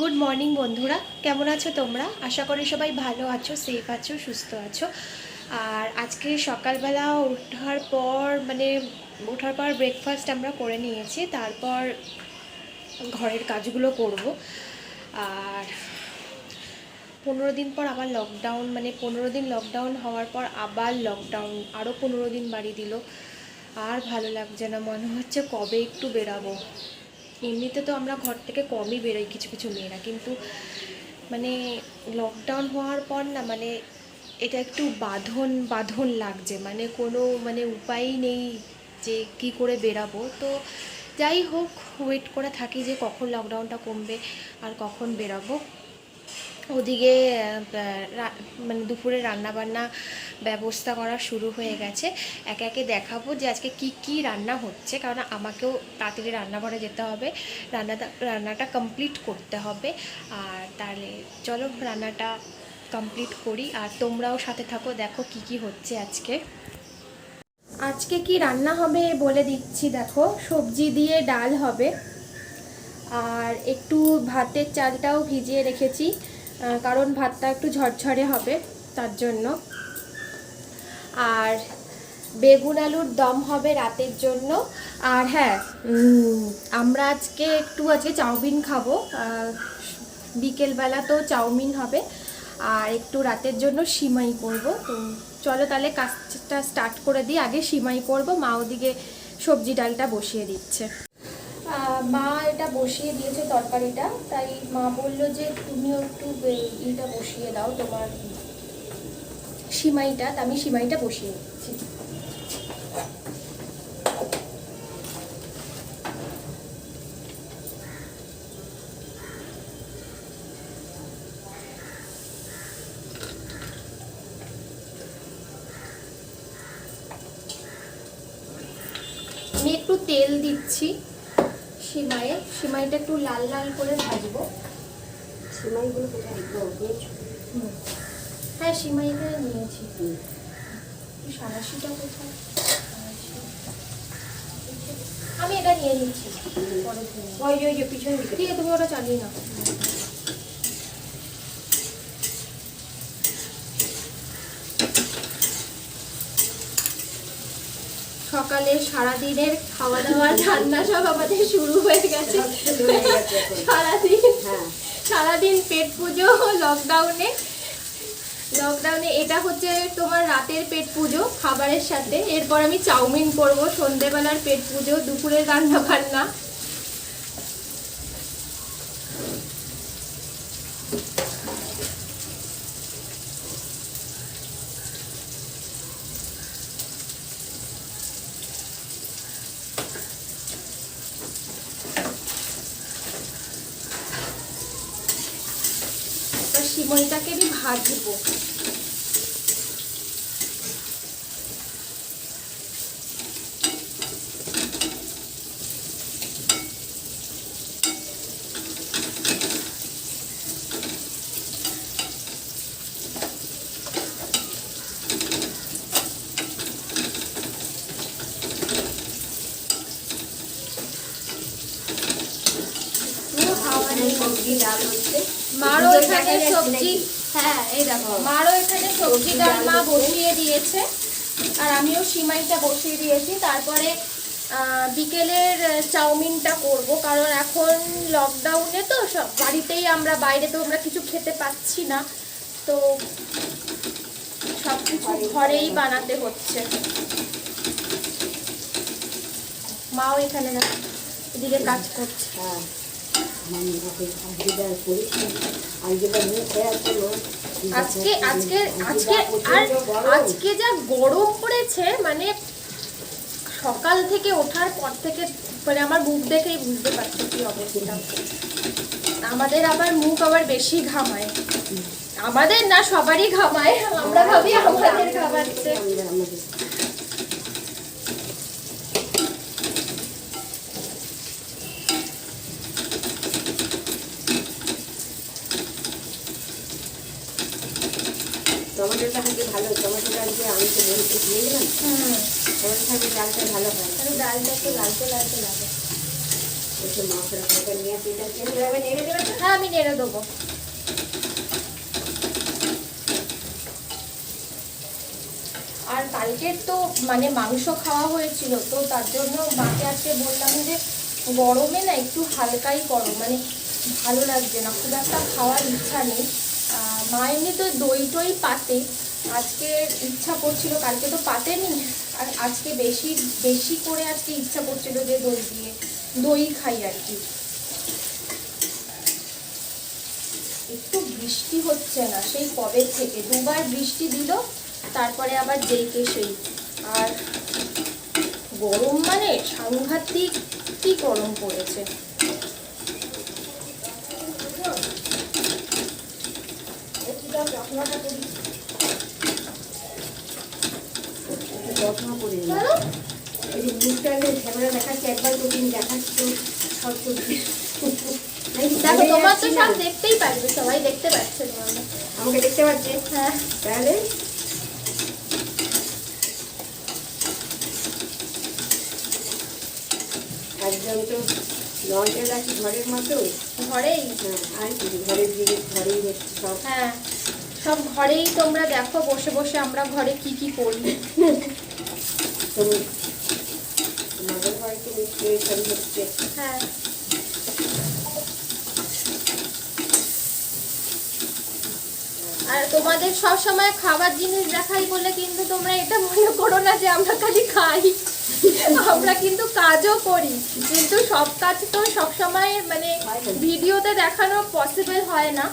Good morning বন্ধুরা। কেমন আছো তোমরা? আশা করি সবাই ভালো আছো সেফ আছো, সুস্থ আছো। আর আজকে সকালবেলা ওঠার পর মানে ওঠার পর ব্রেকফাস্ট আমরা করে নিয়েছি। তারপর ঘরের কাজগুলো করব। আর পনেরো দিন পর আবার লকডাউন মানে পনেরো দিন লকডাউন হওয়ার পর আবার লকডাউন আরও পনেরো দিন বাড়িয়ে দিল। আর ভালো লাগছে না, মনে হচ্ছে কবে একটু বেরাবো। এমনিতে তো আমরা ঘর থেকে কমই বেরোই কিছু কিছু মেয়েরা, কিন্তু মানে লকডাউন হওয়ার পর না মানে এটা একটু বাঁধন বাঁধন লাগছে। মানে কোনো মানে উপায়ই নেই যে কি করে বেরাবো। তো যাই হোক ওয়েট করে থাকি যে কখন লকডাউনটা কমবে আর কখন বেরাবো। ওদিকে মানে দুপুরে রান্না বান্না ব্যবস্থা করা শুরু হয়ে গেছে। একে একে দেখাবো যে আজকে কি কি রান্না হচ্ছে, কারণ আমাকেও তাড়াতাড়ি রান্নাঘরে যেতে হবে। রান্নাটা রান্নাটা কমপ্লিট করতে হবে। আর তাহলে চলো রান্নাটা কমপ্লিট করি। আর তোমরাও সাথে থাকো, দেখো কি কি হচ্ছে আজকে। আজকে কি রান্না হবে বলে দিচ্ছি, দেখো। সবজি দিয়ে ডাল হবে। আর একটু ভাতের চালটাও ভিজিয়ে রেখেছি। কারণ ভাতটা একটু ঝরঝরে হবে তার জন্য। আর বেগুন আলুর দম হবে রাতের জন্য। আর হ্যাঁ আমরা আজকে একটু আজকে চাউমিন খাব। বিকেলবেলা তো চাউমিন হবে। আর একটু রাতের জন্য সিমাই করব। তো চলো তাহলে কাজটা স্টার্ট করে দিই। আগে সিমাই করব, মা ওদিকে সবজি ডালটা বসিয়ে দিচ্ছে। মা এটা বসিয়ে দিয়েছে তরকারিটা, তাই মা বলল যে তুমিও একটু ইটা বসিয়ে দাও তোমার সিমাইটা আমি সিমাইটা বসিয়ে দিচ্ছি। আমি একটু তেল দিচ্ছি। সিমাইটা একটু লাল লাল করে ভাজবো। সিমাইগুলো কোথায়? হ্যাঁ সিমাইটা এখানে নিয়েছি সারাশিটা কোথায়? আমি এটা নিয়ে নিচ্ছি। ওই যে ওই যে পিছনে দিকে। ঠিক আছে তুমি ওটা চালিয়ে নাও। সকালে সারাদিনের খাওয়া দাওয়া রান্না সব আমাদের শুরু হয়ে গেছে। হয়ে সারাদিন হ্যাঁ। সারাদিন পেট পুজো লকডাউনে লকডাউনে এটা হচ্ছে তোমার রাতের পেট পুজো খাবারের সাথে। এরপর আমি চাউমিন করব সন্ধেবেলার পেট পুজো দুপুরের রান্না বান্না এবার সিমইটাকে আমি ভাজবো পুরো হাওয়া নেই। সবজি ডাল হচ্ছে মারও দুধের এখানে সবজি হ্যাঁ এই দেখো। মারও এখানে সবজি ডাল মা বসিয়ে দিয়েছে, আর আমিও সিমাইটা বসিয়ে দিয়েছি। তারপরে বিকেলের চাউমিনটা করব, কারণ এখন লকডাউনে তো সব বাড়িতেই আমরা, বাইরে তো আমরা কিছু খেতে পাচ্ছি না। তো সব কিছু ঘরেই বানাতে হচ্ছে। মাও এখানে এদিকে কাজ করছে। হ্যাঁ। আজকে আজকে আজকে আর আজকে যা গরম পড়েছে মানে সকাল থেকে ওঠার পর থেকে মানে আমার মুখ দেখেই বুঝতে পারছি কি অবস্থা। আমাদের আবার মুখ আবার বেশি ঘামায়। আমাদের না সবারই ঘামায়। আমরা ভাবি আমাদের ঘামাচ্ছে। টমেটোটা আজকে ভালো টমেটোটা আজকে আমি তো বলতে দিয়ে গেলাম টমেটো থাকলে ডালটা ভালো হয়। ডালটা একটু লালচে লালচে লাগে। একটু মশলা করে নিয়ে আসি এভাবে নেড়ে দেবে হ্যাঁ আমি নেড়ে দেবো। আর কালকে তো মানে মাংস খাওয়া হয়েছিল তো তার জন্য মাকে আজকে বললাম যে গরমে না একটু হালকাই করো। মানে ভালো লাগছে না খুব একটা খাওয়ার ইচ্ছা নেই। মা এমনি তো দই টই পাতে। আজকে ইচ্ছা করছিল, কালকে তো পাতেনি। আর আজকে বেশি বেশি করে আজকে ইচ্ছা করছিল যে দই দিয়ে, দই খাই আর কি। একটু বৃষ্টি হচ্ছে না, সেই কবে থেকে? দুবার বৃষ্টি দিল, তারপরে আবার যেইকে সেই। আর গরম মানে সাংঘাতিক কি গরম পড়েছে? একটু করি। যত্ন করে এই যে মুখটা যে ক্যামেরা দেখাচ্ছে একবার তো তুমি দেখাচ্ছ সব সবজি দেখো তোমার তো সব দেখতেই পারবে সবাই দেখতে পাচ্ছে আমাকে দেখতে পাচ্ছে হ্যাঁ। তাহলে? একজন তো লন্ড্রে রাখি ঘরের মতো? ঘরেই। হ্যাঁ, আর কি ঘরের জিনিস ঘরেই হচ্ছে সব। হ্যাঁ। সব ঘরেই তোমরা দেখো বসে বসে আমরা ঘরে কি কি করি হ্যাঁ। আর তোমাদের সব সময় খাবার জিনিস দেখাই বলে কিন্তু তোমরা এটা মনে করো না যে আমরা খালি খাই। আমরা কিন্তু কাজও করি কিন্তু সব কাজ তো সব সময় মানে ভিডিওতে দেখানো পসিবল হয় না।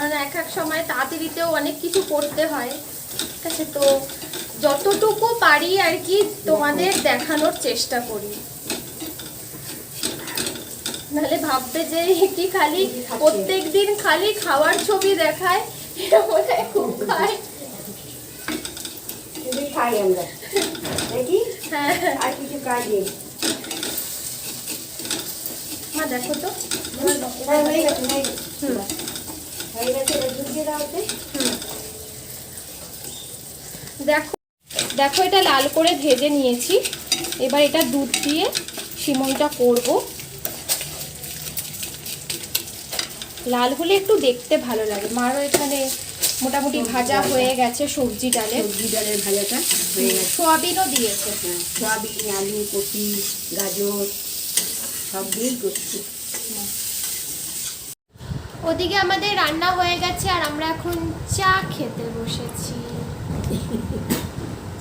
কারণ এক এক সময় তাড়াতাড়িতেও অনেক কিছু করতে হয়। ঠিক আছে তো যতটুকু পারি আর কি তোমাদের দেখানোর চেষ্টা করি। নাহলে ভাববে যে কি খালি প্রত্যেক দিন খালি খাওয়ার ছবি দেখায় এটা মনে খুব খায়। খাই আমরা। নাকি? হ্যাঁ। আর কিছু কাজ নেই। মা দেখো তো। হ্যাঁ, হয়ে গেছে হয়ে গেছে। দেখো দেখো এটা লাল করে ভেজে নিয়েছি। এবার এটা দুধ দিয়ে সিমনটা করব। লাল হলে একটু দেখতে ভালো লাগে। মারও এখানে মোটামুটি ভাজা হয়ে গেছে সবজি ডালে। সবজি ডালের ভাজাটা হয়ে গেছে। সোয়াবিনও দিয়েছে। হ্যাঁ, সয়াবিন আলু কপি গাজর সব দিয়েই করছি। ওদিকে আমাদের রান্না হয়ে গেছে আর আমরা এখন চা খেতে বসেছি।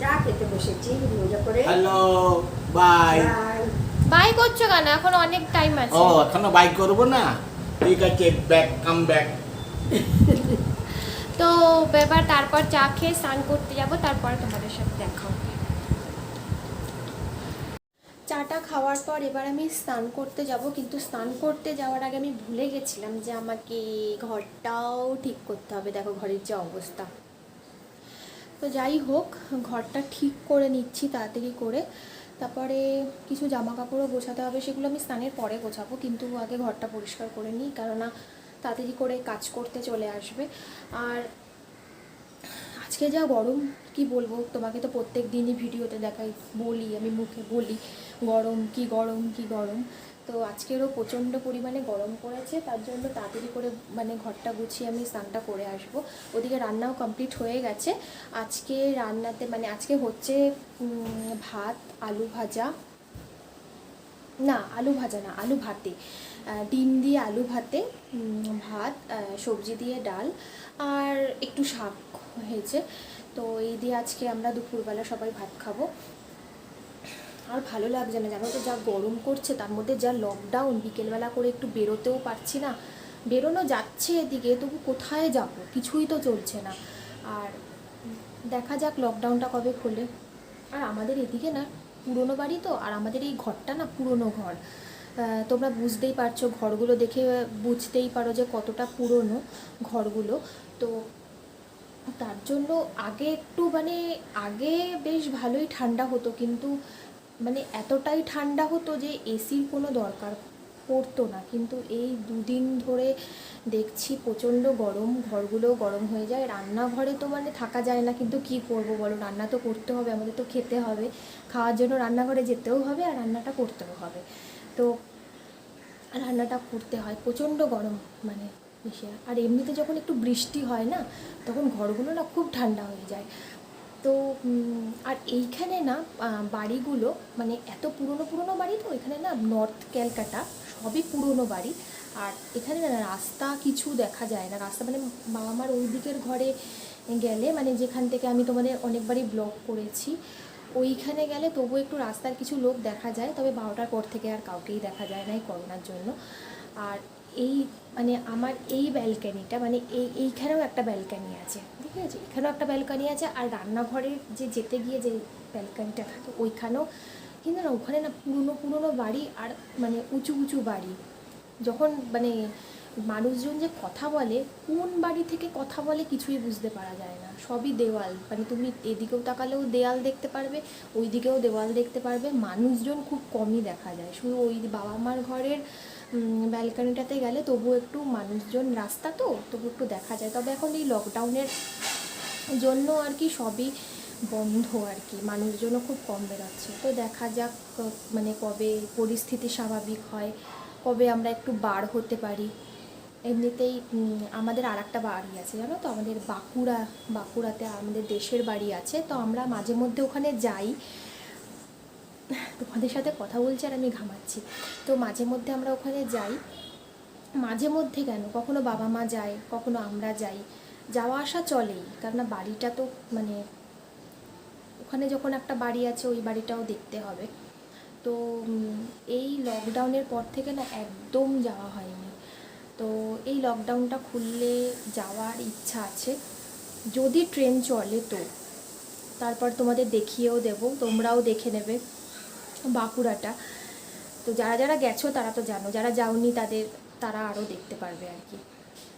চা খেতে বসেছি মজা করে। Hello bye. বাই। করছ কেন? এখন অনেক টাইম আছে। ও এখনও বাই করব না? ঠিক আছে ব্যাক কাম ব্যাক তো এবার তারপর চা খেয়ে স্নান করতে যাব তারপর তোমাদের সাথে দেখা হবে চাটা খাওয়ার পর এবার আমি স্নান করতে যাব, কিন্তু স্নান করতে যাওয়ার আগে আমি ভুলে গেছিলাম যে আমাকে ঘরটাও ঠিক করতে হবে। দেখো ঘরের যে অবস্থা। তো যাই হোক, ঘরটা ঠিক করে নিচ্ছি তাড়াতাড়ি করে। তারপরে কিছু জামা কাপড়ও গোছাতে হবে, সেগুলো আমি স্নানের পরে গোছাবো, কিন্তু আগে ঘরটা পরিষ্কার করে নিই, কেননা তাড়াতাড়ি করে কাজ করতে চলে আসবে। আর আজকে যা গরম, কি বলব? তোমাকে তো প্রত্যেক দিনই ভিডিওতে দেখাই, বলি, আমি মুখে বলি। গরম, কি গরম কি গরম। তো আজকেরও প্রচণ্ড পরিমাণে গরম পড়েছে, তার জন্য তাড়াতাড়ি করে মানে ঘরটা গুছিয়ে আমি স্নানটা করে আসব। ওদিকে রান্নাও কমপ্লিট হয়ে গেছে। আজকে রান্নাতে মানে আজকে হচ্ছে ভাত, আলু ভাজা। না, আলু ভাজা না, আলু ভাতে। ডিম দিয়ে আলু ভাতে ভাত সবজি দিয়ে ডাল, আর একটু শাক হয়েছে। তো এই দিয়ে আজকে আমরা দুপুরবেলা সবাই ভাত খাব। আর ভালো লাগছে না। জানো তো যা গরম করছে, তার মধ্যে যা লকডাউন বিকেলবেলা করে একটু বেরোতেও পারছি না। বেরোনো যাচ্ছে এদিকে, তবু কোথায় যাব? কিছুই তো চলছে না। আর দেখা যাক লকডাউনটা কবে খোলে। আর আমাদের এদিকে না, পুরনো বাড়ি তো, আর আমাদের এই ঘরটা না পুরনো ঘর। তোমরা বুঝতেই পারছ, ঘরগুলো দেখে বুঝতেই পারো যে কতটা পুরনো ঘরগুলো। তো তার জন্য আগে একটু মানে আগে বেশ ভালোই ঠান্ডা হতো, কিন্তু মানে এতটাই ঠান্ডা হতো যে এসির কোনো দরকার পড়তো না। কিন্তু এই দুদিন ধরে দেখছি প্রচণ্ড গরম ঘরগুলো গরম হয়ে যায়। রান্নাঘরে তো মানে থাকা যায় না, কিন্তু কি করব বলো? রান্না তো করতে হবে, আমাদের তো খেতে হবে। খাওয়ার জন্য রান্নাঘরে যেতেও হবে আর রান্নাটা করতেও হবে। তো রান্নাটা করতে হয়, প্রচণ্ড গরম মানে আর এমনিতে যখন একটু বৃষ্টি হয় না, তখন ঘরগুলো না খুব ঠান্ডা হয়ে যায়। তো আর এইখানে না বাড়িগুলো মানে এত পুরনো পুরনো বাড়ি তো, এখানে না নর্থ ক্যালকাটা সবই পুরনো বাড়ি। আর এখানে না রাস্তা কিছু দেখা যায় না। রাস্তা মানে বাবা মার ওই দিকের ঘরে গেলে মানে যেখান থেকে আমি তোমাদের অনেকবারই ব্লগ করেছি, ওইখানে গেলে তবু একটু রাস্তার কিছু লোক দেখা যায়, তবে বারোটার পর থেকে আর কাউকেই দেখা যায় না এই করোনার জন্য। আর এই মানে আমার এই ব্যালকানিটা মানে এই, এইখানেও একটা ব্যালকানি আছে, ঠিক আছে? এখানেও একটা ব্যালকানি আছে, আর রান্নাঘরের যে যেতে গিয়ে যে ব্যালকানিটা থাকে, ওইখানেও কিন্তু না, ওখানে না পুরনো পুরনো বাড়ি আর মানে উঁচু উঁচু বাড়ি। যখন মানে মানুষজন যে কথা বলে, কোন বাড়ি থেকে কথা বলে কিছুই বুঝতে পারা যায় না। সবই দেওয়াল। মানে তুমি এদিকেও তাকালেও দেওয়াল দেখতে পারবে ওই দিকেও দেওয়াল দেখতে পারবে। মানুষজন খুব কমই দেখা যায়। শুধু ওই বাবা মার ঘরের ব্যালকানিটাতে গেলে তবু একটু মানুষজন রাস্তা তো, তবু একটু দেখা যায়। তবে এখন এই লকডাউনের জন্য আর কি সবই বন্ধ আর কি। মানুষজনও খুব কম বেরোচ্ছে। তো দেখা যাক মানে কবে পরিস্থিতি স্বাভাবিক হয়, কবে আমরা একটু বার হতে পারি। এমনিতেই আমাদের আর একটা বাড়ি আছে, জানো তো? আমাদের বাঁকুড়া, বাঁকুড়াতে আমাদের দেশের বাড়ি আছে। তো আমরা মাঝে মধ্যে ওখানে যাই। তোমাদের সাথে কথা বলছি আর আমি ঘামাচ্ছি। তো মাঝে মধ্যে আমরা ওখানে যাই। মাঝে মধ্যে কেন? কখনো বাবা মা যায়, কখনো আমরা যাই। যাওয়া আসা চলেই কেননা বাড়িটা তো মানে ওখানে যখন একটা বাড়ি আছে, ওই বাড়িটাও দেখতে হবে। তো এই লকডাউনের পর থেকে না একদম যাওয়া হয়নি। তো এই লকডাউনটা খুললে যাওয়ার ইচ্ছা আছে। যদি ট্রেন চলে তো, তারপর তোমাদের দেখিয়েও দেবো, তোমরাও দেখে নেবে। বাঁকুড়াটা। তো যারা যারা গেছো তারা তো জানো, যারা যাওনি তাদের, তারা আরও দেখতে পারবে আর কি।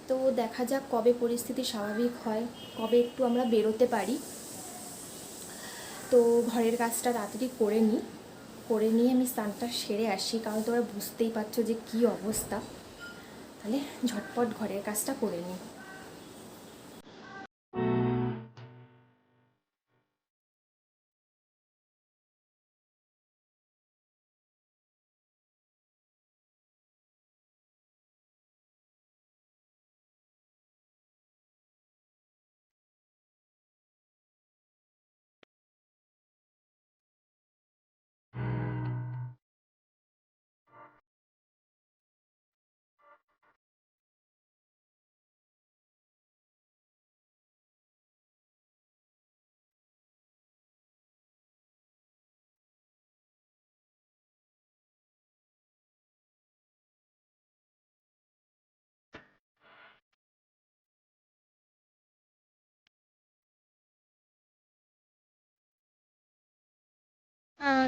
তো দেখা যাক কবে পরিস্থিতি স্বাভাবিক হয়, কবে একটু আমরা বেরোতে পারি। তো ঘরের কাজটা তাড়াতাড়ি করে নিই করে নিয়ে আমি স্নানটা সেরে আসি, কারণ তোমরা বুঝতেই পারছ যে কী অবস্থা। তাহলে ঝটপট ঘরের কাজটা করে নিই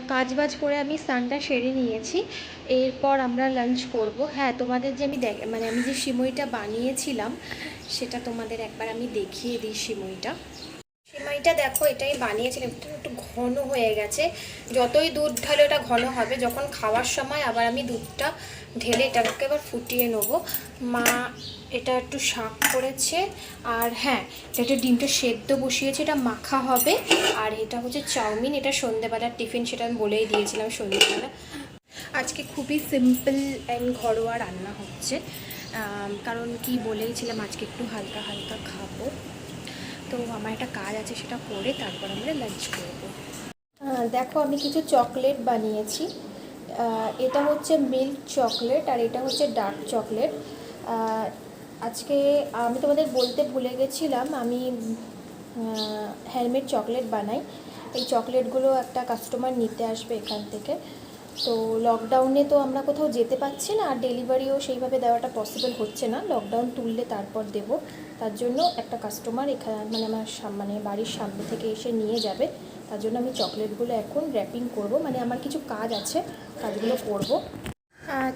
কাজ বাজ করে আমি স্নানটা সেরে নিয়েছি। এরপর আমরা লাঞ্চ করব। হ্যাঁ তোমাদের যে আমি দেখ মানে আমি যে সিমইটা বানিয়েছিলাম, সেটা তোমাদের একবার আমি দেখিয়ে দিই সিমইটা। সিমাইটা দেখো, এটাই বানিয়েছিলাম। এটা একটু ঘন হয়ে গেছে। যতই দুধ ঢালে ওটা ঘন হবে, যখন খাওয়ার সময় আবার আমি দুধটা ঢেলে এটাকে এবার ফুটিয়ে নেব। মা এটা একটু শাক করেছে, আর হ্যাঁ এটা একটু ডিমটা সেদ্ধ বসিয়েছে, এটা মাখা হবে। আর এটা হচ্ছে চাউমিন, এটা সন্ধেবেলার টিফিন, সেটা আমি বলেই দিয়েছিলাম সন্ধেবেলা। আজকে খুবই সিম্পল অ্যান্ড ঘরোয়া রান্না হচ্ছে। কারণ কি বলেইছিলাম, আজকে একটু হালকা হালকা খাব। তো আমার একটা কাজ আছে, সেটা করে তারপর আমরা লাঞ্চ করব। দেখো আমি কিছু চকলেট বানিয়েছি। এটা হচ্ছে মিল্ক চকলেট আর এটা হচ্ছে ডার্ক চকলেট আজকে আমি তোমাদের বলতে ভুলে গেছিলাম, আমি হ্যান্ডমেড চকলেট বানাই। এই চকলেটগুলো একটা কাস্টমার নিতে আসবে এখান থেকে। তো লকডাউনে তো আমরা কোথাও যেতে পারছি না, আর ডেলিভারিও সেইভাবে দেওয়াটা পসিবল হচ্ছে না। লকডাউন তুললে তারপর দেব। তার জন্য একটা কাস্টমার এখানে মানে আমার মানে বাড়ির সামনে থেকে এসে নিয়ে যাবে। তার জন্য আমি চকলেটগুলো এখন র্যাপিং করব। মানে আমার কিছু কাজ আছে, কাজগুলো করব।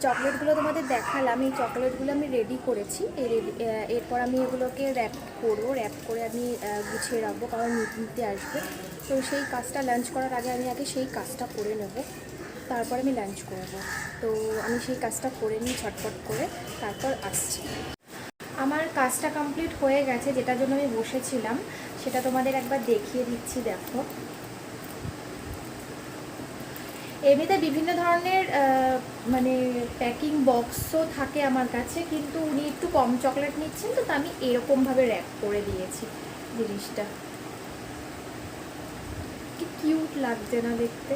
চকলেটগুলো তোমাদের দেখালাম। এই চকলেটগুলো আমি রেডি করেছি। এরপর আমি এগুলোকে র্যাপ করব। র্যাপ করে আমি গুছিয়ে রাখব। কারণ নিতে আসবে। তো সেই কাজটা লাঞ্চ করার আগে আমি আগে সেই কাজটা করে নেব। তারপর আমি লাঞ্চ করব। তো আমি সেই কাজটা করে নিই ছটফট করে, তারপর আসছি। আমার কাজটা কমপ্লিট হয়ে গেছে, যেটার জন্য আমি বসেছিলাম, সেটা তোমাদের একবার দেখিয়ে দিচ্ছি, দেখো। এমনিতে বিভিন্ন ধরনের মানে প্যাকিং বক্সও থাকে আমার কাছে, কিন্তু উনি একটু কম চকলেট নিচ্ছেন, তো আমি এরকমভাবে র্যাপ করে দিয়েছি জিনিসটা। কিউট লাগছে না দেখতে।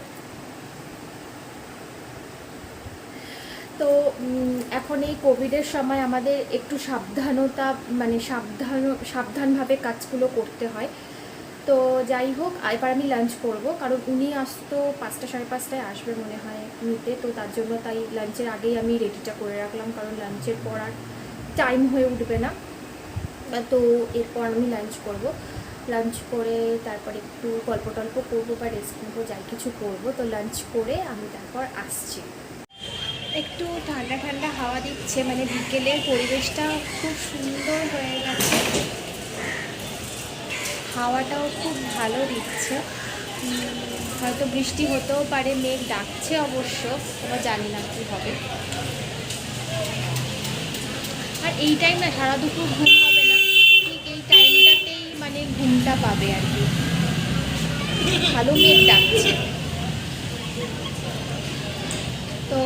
তো এখন এই কোভিডের সময় আমাদের একটু সাবধানতা মানে সাবধান, সাবধানভাবে কাজগুলো করতে হয়। তো যাই হোক, এবার আমি লাঞ্চ করব, কারণ উনি আসতো পাঁচটা সাড়ে পাঁচটায় আসবে মনে হয় নিতে, তো তার জন্য তাই লাঞ্চের আগেই আমি রেডিটা করে রাখলাম, কারণ লাঞ্চের পর আর টাইম হয়ে উঠবে না। তো এরপর আমি লাঞ্চ করব। লাঞ্চ করে তারপর একটু গল্প টল্প করব বা রেস্ট নেব, যাই কিছু করব। তো লাঞ্চ করে আমি তারপর আসছি। একটু ঠান্ডা ঠান্ডা হাওয়া দিচ্ছে মানে বিকেলের পরিবেশটা খুব সুন্দর হয়ে গেছে। হাওয়াটাও খুব ভালো দিচ্ছে। হয়তো বৃষ্টি হতেও পারে, মেঘ ডাকছে অবশ্য এবার জানি না কী হবে। আর এই টাইম না সারা দুপুর ঘুম হবে না। ঠিক এই টাইমটাতেই মানে ঘুমটা পাবে আর কি। ভালো মেঘ ডাকছে। তো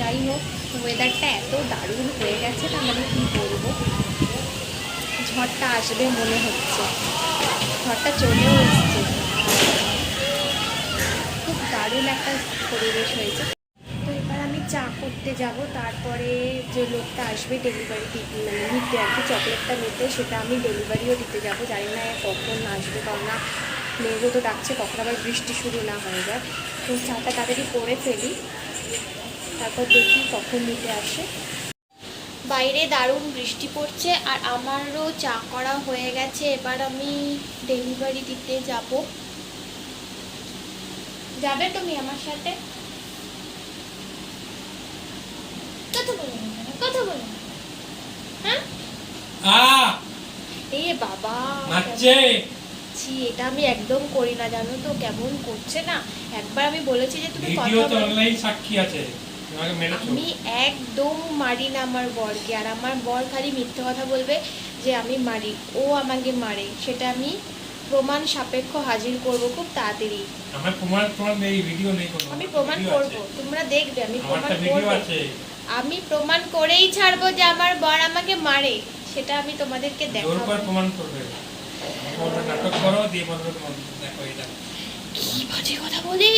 যাই হোক ওয়েদারটা এত দারুণ হয়ে গেছে না মানে কী বলব? ঝড়টা আসবে মনে হচ্ছে। ঝড়টা চলেও এসছে। খুব দারুণ একটা পরিবেশ হয়েছে। তো এবার আমি চা করতে যাব, তারপরে যে লোকটা আসবে ডেলিভারি দিতে মানে নিতে আর কি চকলেটটা নিতে, সেটা আমি ডেলিভারিও দিতে যাব। জানি না কখন আসবে না, মেঘও তো ডাকছে, কখন আবার বৃষ্টি শুরু না হয়ে যায় তো চাটা তাড়াতাড়ি করে ফেলি। তারপর দেখি কখন নিতে আসে। বাইরে দারুণ বৃষ্টি পড়ছে আর আমারও চা করা হয়ে গেছে এবার আমি ডেলিভারি দিতে যাব। যাবে তুমি আমার সাথে? কথা বলো কথা বলো হ্যাঁ? আ! এ বাবা। ছি এটা আমি একদম করি না জানো তো কেমন করছে না? একবার আমি বলেছি যে তুমি কথা অনলাইন সাক্ষী আছে আমি একদম মারি না আমার বরকে আর আমার বর খালি মিথ্যে কথা বলবে যে আমি মারি ও আমাকে মারে সেটা আমি প্রমাণ সাপেক্ষ হাজির করব খুব তাড়াতাড়ি। আমার প্রমাণ প্রমাণ এই ভিডিও নেই কোনো আমি প্রমাণ করব তোমরা দেখবে আমি প্রমাণ করব। আমি প্রমাণ করেই ছাড়বো যে আমার বর আমাকে মারে সেটা আমি তোমাদেরকে জোর দেখাবো। করে প্রমাণ করবে। কি কথা বলি।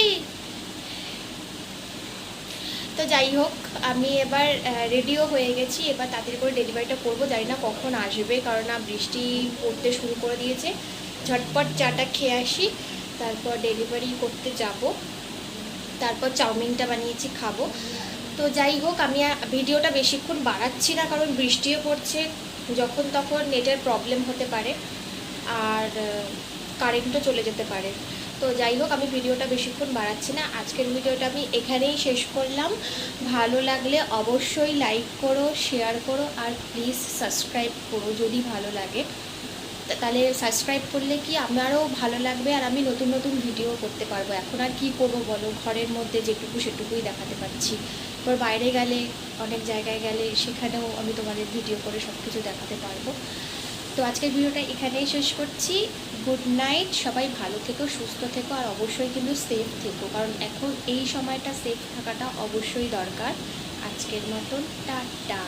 তো যাই হোক, আমি এবার রেডিও হয়ে গেছি। এবার তাড়াতাড়ি করে ডেলিভারিটা করব। জানি না কখন আসবে, কারণ না বৃষ্টি পড়তে শুরু করে দিয়েছে। ঝটপট চাটা খেয়ে আসি, তারপর ডেলিভারি করতে যাব। তারপর চাউমিনটা বানিয়েছি, খাব। তো যাই হোক, আমি ভিডিওটা বেশিক্ষণ বাড়াচ্ছি না, কারণ বৃষ্টিও পড়ছে। যখন তখন নেটের প্রবলেম হতে পারে। আর কারেন্টও চলে যেতে পারে। তো যাই হোক, আমি ভিডিওটা বেশিক্ষণ বাড়াচ্ছি না। আজকের ভিডিওটা আমি এখানেই শেষ করলাম। ভালো লাগলে অবশ্যই লাইক করো শেয়ার করো, আর প্লিজ সাবস্ক্রাইব করো যদি ভালো লাগে। তাহলে সাবস্ক্রাইব করলে কি আমারও ভালো লাগবে আর আমি নতুন নতুন ভিডিও করতে পারব। এখন আর কী করব বলো? ঘরের মধ্যে যেটুকু সেটুকুই দেখাতে পারছি এবার বাইরে গেলে, অনেক জায়গায় গেলে সেখানেও আমি তোমাদের ভিডিও করে সব কিছু দেখাতে পারব। তো আজকের ভিডিওটা এখানেই শেষ করছি। গুড নাইট, সবাই ভালো থেকো, সুস্থ থেকো, আর অবশ্যই কিন্তু সেফ থেকো, কারণ এখন এই সময়টা সেফ থাকাটা অবশ্যই দরকার। আজকের মতন, টাটা।